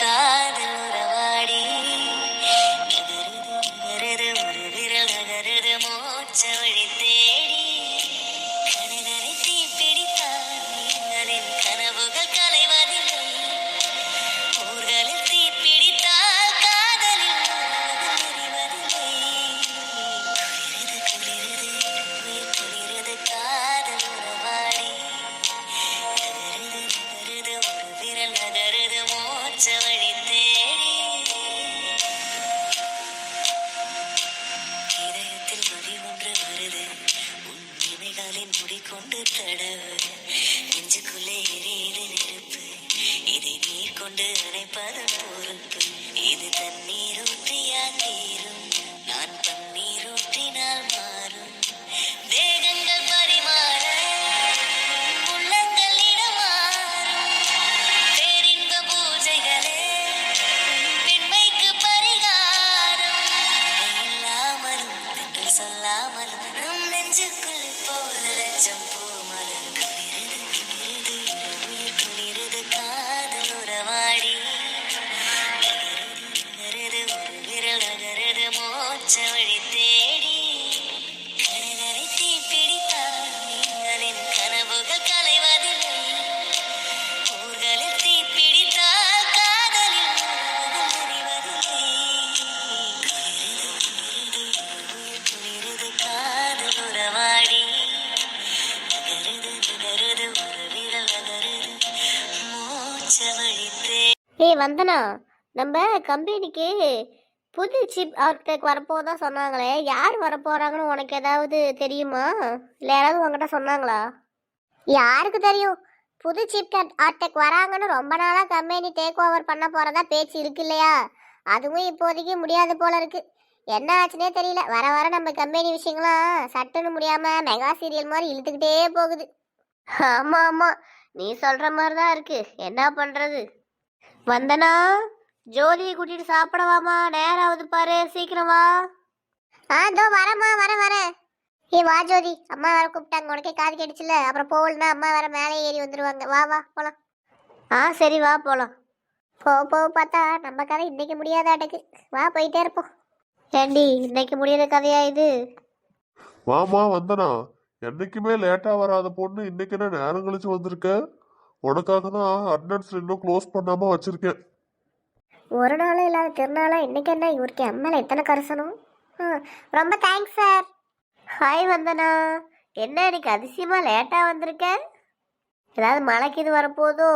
കാതലോരവാടി കിണറുത് കിണറുത് ഒരു വിരൽ നഗരുത് മോച്ച ஏய் வந்தனா? நம்ம கம்பெனிக்கு புது சிப் ஆர்கிடெக்ட் வரப்போதான் சொன்னாங்களே. யார் வரப்போறாங்கன்னு உனக்கு ஏதாவது தெரியுமா? இல்லை யாராவது உங்ககிட்ட சொன்னாங்களா? யாருக்கு தெரியும்? புது சிப் ஆர்டெக் வராங்கன்னு ரொம்ப நாளாக கம்பெனி டேக் ஓவர் பண்ண போகிறதா பேச்சு இருக்கு இல்லையா? அதுவும் இப்போதைக்கு முடியாது போல இருக்கு. என்ன ஆச்சுனே தெரியல. வர வர நம்ம கம்பெனி விஷயங்களாம் சட்டுன்னு முடியாமல் மெகா சீரியல் மாதிரி இழுத்துக்கிட்டே போகுது. ஆமாம் ஆமாம் நீ சொல்கிற மாதிரி தான் இருக்குது என்ன பண்ணுறது வந்தனா? ஜோதியை கூட்டிட்டு சாப்பிடவாமா? நேரம் ஆகுது பாரு சீக்கிரம் வா. ஆ இதோ வரமா வர வர ஏ வா ஜோதி. அம்மா வர கூப்பிட்டாங்க. உனக்கே காது கேட்டுச்சுல? அப்புறம் போகலன்னா அம்மா வர மேலே ஏறி வந்துருவாங்க. வா வா போலாம். ஆ சரி வா போலாம். போ போ பார்த்தா நம்ம கதை இன்னைக்கு முடியாதாட்டுக்கு. வா போயிட்டே இருப்போம். ஏண்டி இன்னைக்கு முடியாத கதையா இது? வாமா வந்தனா. என்னைக்குமே லேட்டா வராத பொண்ணு இன்னைக்கு என்ன நேரம் கழிச்சு வந்திருக்க? உனக்காக தான் அட்டண்டன்ஸ் இன்னும் க்ளோஸ் பண்ணாம வச்சிருக்கேன். ஒரு நாளும் இல்லாத திருநாளா இன்னைக்கு என்ன? இவருக்கு எம்எல்ஏ எத்தனை கரசனம்? ரொம்ப தேங்க்ஸ் சார் ஹாய் வந்தனா என்ன இன்னைக்கு அதிசயமா லேட்டா வந்திருக்க? ஏதாவது மழைக்கு இது வரப்போதோ?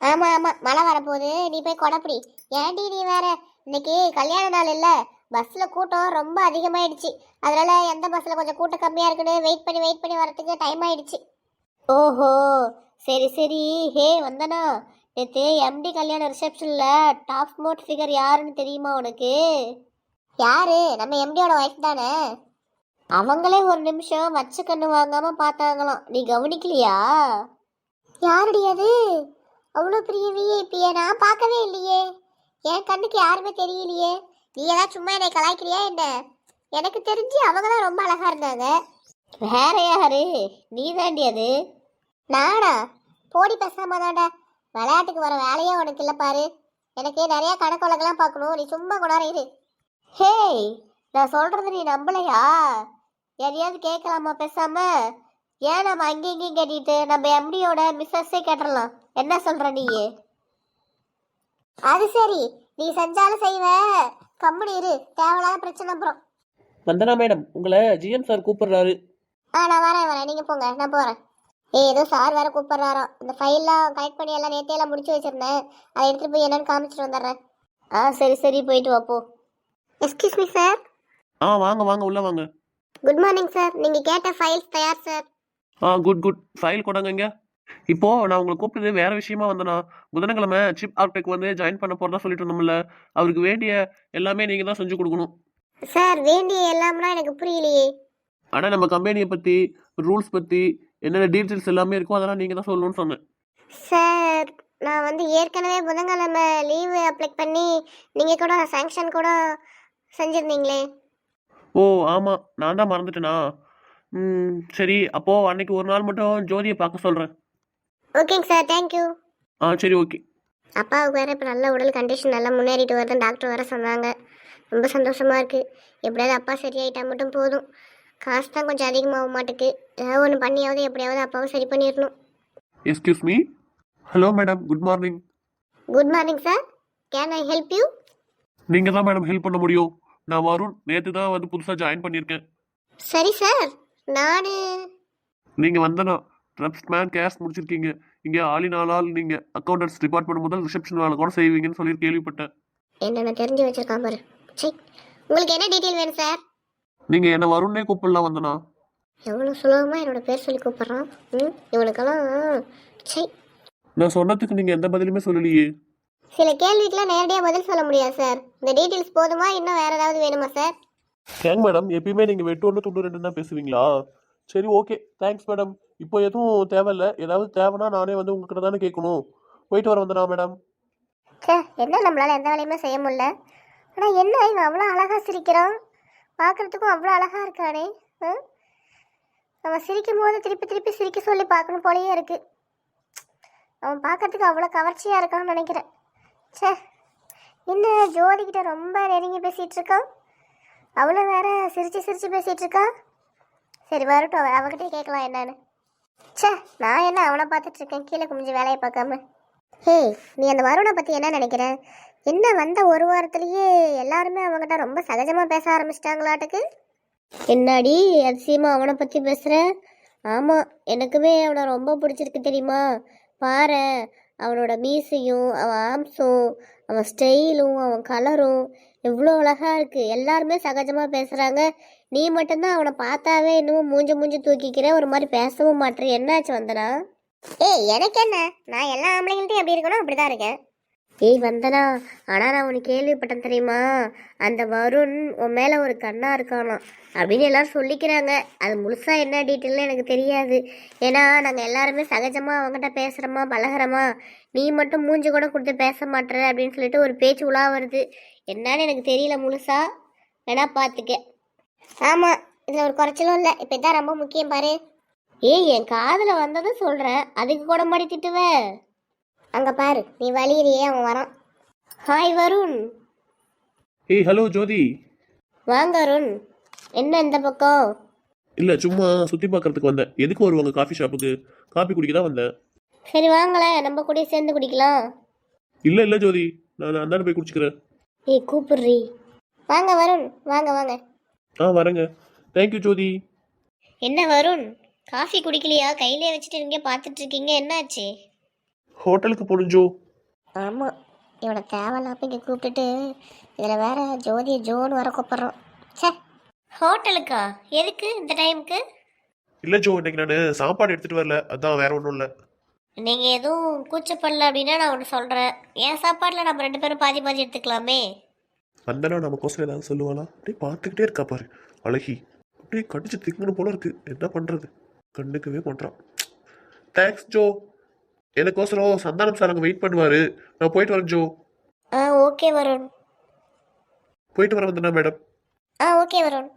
ஆமா ஆமா மழை வரப்போகுது. நீ போய் கொடப்பிடி. ஏன்டி நீ வேற? இன்னைக்கு கல்யாண நாள் இல்ல. பஸ்ல கூட்டம் ரொம்ப அதிகமாயிடுச்சு. அதனால எந்த பஸ்ல கொஞ்சம் கூட்டம் கம்மியா இருக்குன்னு வெயிட் பண்ணி வெயிட் பண்ணி வரதுக்கு டைம் ஆயிடுச்சு. ஓஹோ சரி சரி. ஹே வந்தனா. நேற்று எம்டி கல்யாண ரிசப்ஷனில் டாப் மோட் ஃபிகர் யாருன்னு தெரியுமா உனக்கு? யாரு? நம்ம எம்டியோட ஒய்ஃப் தானே. அவங்களே ஒரு நிமிஷம் வச்ச கண்ணு வாங்காம பார்த்தாங்களாம். நீ கவனிக்கலையா? யாருடி அது? அவ்வளோ பெரிய விஐபியை நான் பார்க்கவே இல்லையே. என் கண்ணுக்கு யாருமே தெரியலையே. நீ ஏதாவது சும்மா என்னை கலாய்க்கிறியா என்ன? எனக்கு தெரிஞ்சு அவங்க தான் ரொம்ப அழகா இருந்தாங்க. வேற யாரு? நீ தாண்டி அது. நானா? போடி பேசாம தாண்டா விளையாட்டுக்கு வர வேலையே உனக்கு இல்லை பாரு. எனக்கு நிறைய கணக்கு வழக்கெல்லாம் பார்க்கணும். நீ சும்மா கொண்டாட இரு. ஹேய் நான் சொல்றது நீ நம்பலையா? யாரையாவது கேட்கலாமா பேசாம? ஏன் நம்ம அங்கேயும் இங்கேயும் கேட்டிட்டு நம்ம எம்டியோட மிஸ்ஸஸே கேட்டுடலாம் என்ன சொல்ற நீ அது சரி. நீ செஞ்சாலும் செய்வ. கம்முனு இரு. தேவையில்லாத பிரச்சனை அப்புறம். வந்தனா மேடம் உங்களை ஜிஎம் சார் கூப்பிடுறாரு. ஆ நான் வரேன் வரேன். நீங்கள் போங்க. நான் போகிறேன் ஏய் ஏதோ சார் வேற கூப்பிட்றாராம் இந்த ஃபைல்லாம் கலெக்ட் பண்ணி எல்லாம் நேற்றே எல்லாம் முடிச்சு வச்சிருந்தேன். அதை எடுத்துகிட்டு போய் என்னன்னு காமிச்சிட்டு வந்துடுறேன். ஆ சரி சரி போயிட்டு வா போ. எஸ்கியூஸ் மீ சார் ஆ வாங்க வாங்க உள்ள வாங்க. குட் மார்னிங் சார் நீங்கள் கேட்ட ஃபைல்ஸ் தயார் சார் ஆ குட் குட் ஃபைல் கொண்டாங்க இங்க. இப்போ நான் உங்களை கூப்பிட்டது வேற விஷயமா வந்தனா புதன்கிழமை சிப் ஆர்டெக் வந்து ஜாயின் பண்ண போறதா சொல்லிட்டு இருந்தோம்ல அவருக்கு வேண்டிய எல்லாமே நீங்க தான் செஞ்சு கொடுக்கணும். சார் வேண்டிய எல்லாம்னா எனக்கு புரியலையே. ஆனா நம்ம கம்பெனியை பத்தி ரூல்ஸ் பத்தி என்னென்ன டீட்டெயில்ஸ் எல்லாமே இருக்கோ அதெல்லாம் நீங்க தான் சொல்லணும்னு சொன்னேன். சார் நான் வந்து ஏற்கனவே புதன்கிழமை லீவு அப்ளை பண்ணி நீங்கள் கூட சாங்ஷன் கூட செஞ்சுருந்தீங்களே? ஓ ஆமாம் நான் தான் மறந்துட்டேனா? ம் சரி. அப்போது அன்னைக்கு ஒரு நாள் மட்டும் ஜோதியை பார்க்க சொல்கிறேன் ஓகேங்க சார் தேங்க்யூ ஆ சரி ஓகே அப்பாவுக்கு வேற இப்போ நல்ல உடல் கண்டிஷன் நல்லா முன்னேறிட்டு வருதுன்னு டாக்டர் வேற சொன்னாங்க. ரொம்ப சந்தோஷமா இருக்கு. எப்படியாவது அப்பா சரியாயிட்டா மட்டும் போதும். காசு தான் கொஞ்சம் அதிகமாக மாட்டுக்கு. ஏதாவது ஒன்று பண்ணியாவது எப்படியாவது அப்பாவை சரி பண்ணிடணும். Excuse me hello madam good morning good morning sir can I help you நீங்கள் தான் மேடம் ஹெல்ப் பண்ண முடியும். நான் வருண் நேற்று தான் வந்து புதுசாக ஜாயின் பண்ணியிருக்கேன். சரி சார் நான் நீங்கள் வந்தனா ட்ரப்ஸ் மேன் கேஷ் முடிச்சிருக்கீங்க. இங்கே ஆளி நாளால் நீங்கள் அக்கௌண்டன்ஸ் டிபார்ட்மெண்ட் முதல் ரிசப்ஷன் வேலை கூட செய்வீங்கன்னு சொல்லி கேள்விப்பட்டேன். என்னென்ன தெரிஞ்சு வச்சிருக்கான் பாரு. சரி உங்களுக்கு என்ன டீட்டெயில் வேணும் சார் நீங்கள் என்ன வருண்ணே கூப்பிடலாம் வந்தனா. எவ்வளோ சுலபமாக என்னோட பேர் சொல்லி கூப்பிட்றான்? ம் இவனுக்கெல்லாம் சரி நான் சொன்னதுக்கு நீங்கள் எந்த பதிலுமே சொல்லலையே. சில கேள்விக்கெல்லாம் நேரடியாக பதில் சொல்ல முடியாது சார். இந்த டீட்டெயில்ஸ் போதுமா? இன்னும் வேறு ஏதாவது வேணுமா சார்? Thank madam. எப்பயுமே நீங்கள் வெட்டு ஒன்று துண்டு ரெண்டு தான் பேசுவீங்களா? சரி ஓகே. Thanks madam. இப்போ எதுவும் தேவையில்ல. ஏதாவது தேவைன்னா நானே வந்து உங்ககிட்ட தானே கேட்கணும். போயிட்டு வர வந்தனா மேடம். சே என்ன நம்மளால எந்த வேலையுமே செய்ய முடியல. ஆனால் என்ன இவன் அவ்வளோ அழகாக சிரிக்கிறான்? பார்க்கறதுக்கும் அவ்வளோ அழகாக இருக்கானே ஆ? அவன் சிரிக்கும் போது திருப்பி திருப்பி சிரிக்க சொல்லி பார்க்கணும் போலயே இருக்குது அவன் பார்க்கறதுக்கு அவ்வளோ கவர்ச்சியாக இருக்கான்னு நினைக்கிறேன். ச்சே என்ன ஜோதிக்கிட்ட ரொம்ப நெருங்கி பேசிகிட்டு இருக்கான் அவ்வளோ வேற சிரித்து சிரித்து பேசிகிட்டு இருக்கா? சரி வரட்டும் அவ- அவகிட்டே கேட்கலாம் என்னன்னு. ச்சே நான் என்ன அவனை பார்த்துட்ருக்கேன் கீழே குமிஞ்சு வேலையை பார்க்காம. ஹே நீ அந்த வருணை பற்றி என்ன நினைக்கிறேன் என்ன வந்த ஒரு வாரத்திலேயே எல்லாருமே அவங்ககிட்ட ரொம்ப சகஜமாக பேச ஆரம்பிச்சிட்டாங்களாட்டுக்கு? என்னடி அதிசயமா அவனை பற்றி பேசுகிற ஆமாம் எனக்குமே அவனை ரொம்ப பிடிச்சிருக்கு தெரியுமா? பாரு அவனோட மீசையும் அவன் ஆம்ஸும் அவன் ஸ்டைலும் அவன் கலரும் எவ்வளோ அழகா இருக்கு. எல்லாருமே சகஜமாக பேசுகிறாங்க நீ மட்டும்தான் அவனை பார்த்தாவே இன்னமும் மூஞ்ச மூஞ்சி தூக்கிக்கிற ஒரு மாதிரி பேசவும் மாட்டேற. என்னாச்சு வந்தனா? ஏய் எனக்கு என்ன? நான் எல்லா ஆம்பளைங்கள்ட்டையும் எப்படி இருக்கணும் அப்படிதான் இருக்கேன். ஏய் வந்தனா ஆனால் நான் உனக்கு கேள்விப்பட்டேன் தெரியுமா? அந்த வருண் உன் மேலே ஒரு கண்ணா இருக்கானோ? அப்படின்னு எல்லாரும் சொல்லிக்கிறாங்க. அது முழுசாக என்ன டீட்டெயில்னு எனக்கு தெரியாது. ஏன்னா நாங்கள் எல்லாருமே சகஜமாக அவங்ககிட்ட பேசுகிறோமா பழகிறோமா? நீ மட்டும் மூஞ்சி கூட கொடுத்து பேச மாட்டேற அப்படின்னு சொல்லிட்டு ஒரு பேச்சு உலா வருது. என்னன்னு எனக்கு தெரியல முழுசா. வேணா பார்த்துக்க ஆமாம் இதில் ஒரு குறைச்சலும் இல்லை. இப்போ தான் ரொம்ப முக்கியம் பாரு. ஏய் என் காதில் வந்ததும் சொல்கிறேன் அதுக்கு கூட மாடி திட்டுவேன் அங்கே பாரு நீ வலியிறியே அவன் வரான். ஹாய் வருண் ஏய் ஹலோ ஜோதி. வாங்க அருண் என்ன இந்த பக்கம்? இல்லை சும்மா சுற்றி பார்க்கறதுக்கு வந்தேன். எதுக்கு வருவாங்க காஃபி ஷாப்புக்கு காஃபி குடிக்க தான் வந்தேன். சரி வாங்களேன். நம்ம கூட சேர்ந்து குடிக்கலாம். இல்லை இல்லை ஜோதி. நான் அந்தாண்ட போய் குடிச்சுக்கிறேன். ஏய் கூப்பிடுறி. வாங்க வருண் வாங்க வாங்க. ஆ வரேங்க. Thank you Jyothi. என்ன வருண் காஃபி குடிக்கலையா? கையிலே வச்சுட்டு இங்கே பார்த்துட்டு இருக்கீங்க. என்னாச்சு? ஹோட்டலுக்கு ஜோ ஆமாம் இவனை தேவையில்லாம இங்கே கூப்பிட்டுட்டு இதில் வேற ஜோதியை ஜோன்னு வர கூப்பிட்றோம். சே ஹோட்டலுக்கா? எதுக்கு இந்த டைமுக்கு இல்லை ஜோ இன்னைக்கு நான் சாப்பாடு எடுத்துகிட்டு வரல. அதான் வேற ஒன்றும் இல்லை. நீங்கள் எதுவும் கூச்சப்படல அப்படின்னா நான் ஒன்று சொல்கிறேன் என் சாப்பாட்டில் நம்ம ரெண்டு பேரும் பாதி பாதி எடுத்துக்கலாமே. வந்தனா நமக்கோசரம் ஏதாவது சொல்லுவாளா? அப்படியே பார்த்துக்கிட்டே இருக்கா பாரு. அழகி. அப்படியே கடிச்சு திங்கணும் போல இருக்கு. என்ன பண்ணுறது கண்டுக்கவே பண்ணுறான் தேங்க்ஸ் ஜோ. எனக்கோசரம் சந்தானம் சார் அங்கே வெயிட் பண்ணுவார். நான் போயிட்டு வரேன் ஜோ. ஆ ஓகே வருண். போயிட்டு வர வந்தனா மேடம் ஆ ஓகே வருண்.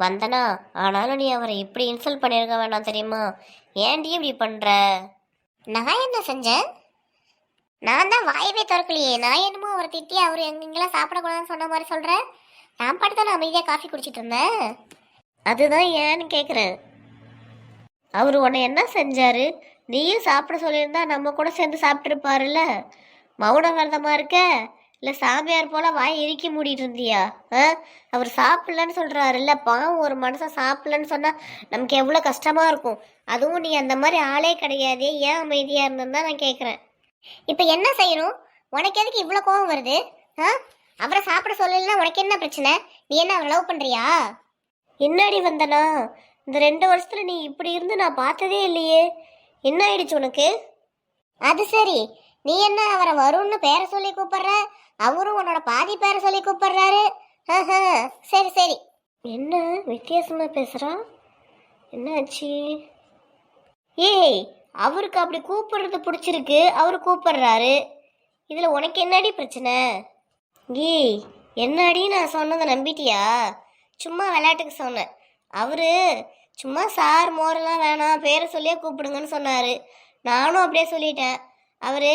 வந்தனா? ஆனாலும் நீ அவரை இப்படி இன்சல்ட் பண்ணியிருக்க வேணாம் தெரியுமா? ஏன்டி இப்படி பண்ற? நான் என்ன செஞ்சேன்? நான் தான் வாயவே திறக்கலையே. நான் என்னமோ அவரை திட்டி அவர் எங்கெங்கெல்லாம் சாப்பிடக்கூடாதுன்னு சொன்ன மாதிரி சொல்கிறேன் நான் பாட்டு தான் அமைதியாக காஃபி குடிச்சிட்டு இருந்தேன். அதுதான் ஏன்னு கேட்குறேன் அவர் உன்னை என்ன செஞ்சாரு? நீயும் சாப்பிட சொல்லியிருந்தா நம்ம கூட சேர்ந்து சாப்பிட்ருப்பாருல்ல மௌன விரதமாக இருக்க? இல்லை சாமியார் போல வாய் இறுக்கி மூடிட்டு இருந்தியா? ஆ? அவர் சாப்பிட்லன்னு சொல்கிறாரு இல்லை பாவம் ஒரு மனுஷன் சாப்பிட்லன்னு சொன்னால் நமக்கு எவ்வளோ கஷ்டமாக இருக்கும். அதுவும் நீ அந்த மாதிரி ஆளே கிடையாதே ஏன் அமைதியாக இருந்தேன்னு தான் நான் கேட்குறேன் இப்போ என்ன செய்யணும்? உனக்கு எதுக்கு இவ்வளோ கோவம் வருது? ஆ? அவரை சாப்பிட சொல்லலைன்னா உனக்கு என்ன பிரச்சனை? நீ என்ன அவரை லவ் பண்ணுறியா என்னடி வந்தனா? இந்த ரெண்டு வருஷத்தில் நீ இப்படி இருந்து நான் பார்த்ததே இல்லையே. என்ன ஆயிடுச்சு உனக்கு? அது சரி. நீ என்ன அவரை வரும்னு பேரை சொல்லி கூப்பிடுற? அவரும் உன்னோட பாதி பேரை சொல்லி கூப்பிடுறாரு. சரி சரி. என்ன வித்தியாசமா பேசுறான் என்னாச்சு ஏய் அவருக்கு அப்படி கூப்பிடுறது பிடிச்சிருக்கு. அவரு கூப்பிடுறாரு. இதுல உனக்கு என்னடி பிரச்சனை? ஏய் என்னடி நான் சொன்னதை நம்பிட்டியா? சும்மா விளையாட்டுக்கு சொன்னேன். அவரு சும்மா சார் மோரெல்லாம் வேணாம் பேரை சொல்லியே கூப்பிடுங்கன்னு சொன்னார். நானும் அப்படியே சொல்லிட்டேன். அவர்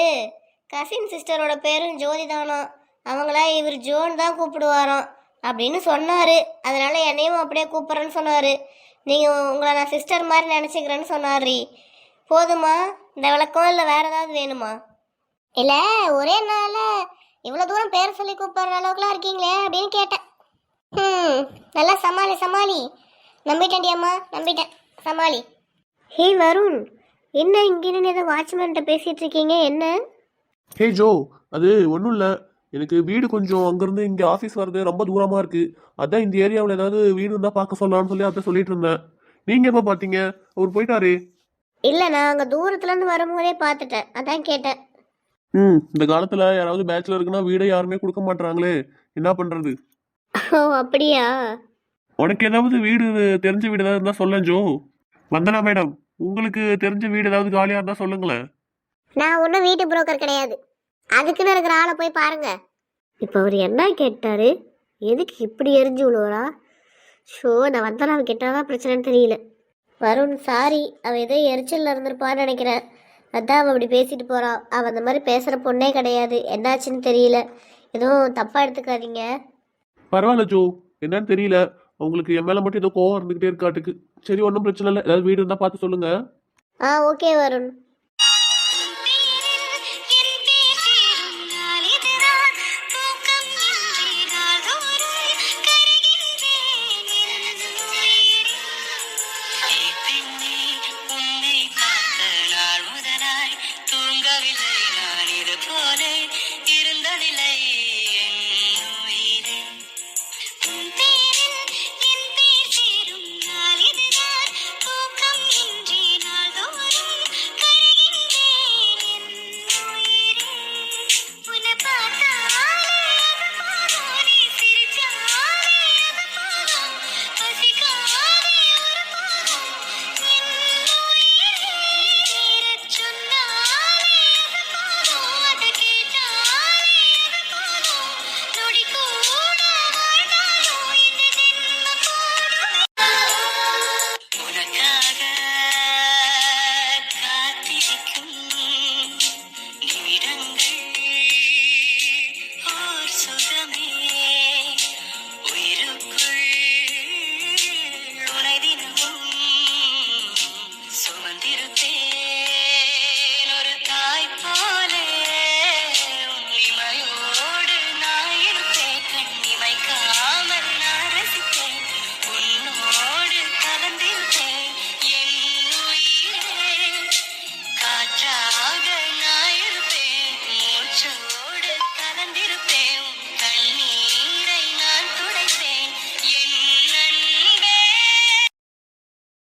கசின் சிஸ்டரோட பேரும் ஜோதி தானோ? அவங்கள இவர் ஜோன் தான் கூப்பிடுவாராம் அப்படின்னு சொன்னார். அதனால் என்னையும் அப்படியே கூப்பிட்றேன்னு சொன்னார். நீங்கள் உங்களை நான் சிஸ்டர் மாதிரி நினச்சிக்கிறேன்னு சொன்னார். போதுமா? இந்த விளக்கம் இல்லை வேறு ஏதாவது வேணுமா? இல்லை ஒரே நாளில் இவ்வளோ தூரம் பேர் சொல்லி கூப்பிட்ற அளவுக்குலாம் இருக்கீங்களே அப்படின்னு கேட்டேன். ம் நல்லா சமாளி சமாளி. நம்பிட்டேன்டி அம்மா நம்பிட்டேன். சமாளி. ஹே வருண். என்ன இங்கே நின்று ஏதோ வாட்ச்மேன்ட்ட பேசிட்டு இருக்கீங்க? என்ன? ஹே ஜோ அது ஒன்றும் இல்லை. எனக்கு வீடு கொஞ்சம் அங்கேருந்து இங்கே ஆஃபீஸ் வர்றது ரொம்ப தூரமாக இருக்குது அதான் இந்த ஏரியாவில் ஏதாவது வீடு இருந்தால் பார்க்க சொல்லலாம்னு சொல்லி அதை சொல்லிட்டு இருந்தேன். நீங்கள் எப்போ பார்த்தீங்க அவர் போயிட்டாரே. இல்லை நான் அங்கே தூரத்துலேருந்து வரும்போதே பார்த்துட்டேன். அதான் கேட்டேன். ம் இந்த காலத்தில் யாராவது பேச்சுலருக்குன்னா வீடை யாருமே கொடுக்க மாட்றாங்களே. என்ன பண்ணுறது ஓ அப்படியா? உனக்கு ஏதாவது வீடு தெரிஞ்ச வீடு ஏதாவது இருந்தால் சொல்லேன் ஜோ. வந்தனா மேடம். உங்களுக்கு தெரிஞ்ச வீடு ஏதாவது காலியாக இருந்தால் சொல்லுங்களேன். நான் ஒன்றும் வீட்டு புரோக்கர் கிடையாது. அதுக்குன்னு இருக்கிற ஆளை போய் பாருங்க. இப்போ அவர் என்ன கேட்டாரு? எதுக்கு இப்படி எரிஞ்சு விழுவரா ஷோ நான் வந்தனாவை கேட்டாதான் பிரச்சனைன்னு தெரியல. வருண் சாரி அவள் ஏதோ எரிச்சலில் இருந்திருப்பான்னு நினைக்கிறேன். அதான் அவள் அப்படி பேசிட்டு போறா. அவள் அந்த மாதிரி பேசுகிற பொண்ணே கிடையாது. என்னாச்சுன்னு தெரியல. எதுவும் தப்பாக எடுத்துக்காதீங்க. பரவாயில்ல ஜோ. என்னன்னு தெரியல. உங்களுக்கு என் மேலே மட்டும் ஏதோ கோவம் இருந்துகிட்டே இருக்காட்டுக்கு. சரி ஒன்றும் பிரச்சனை இல்லை. ஏதாவது வீடு இருந்தால் பார்த்து சொல்லுங்கள் ஆ ஓகே வருண்.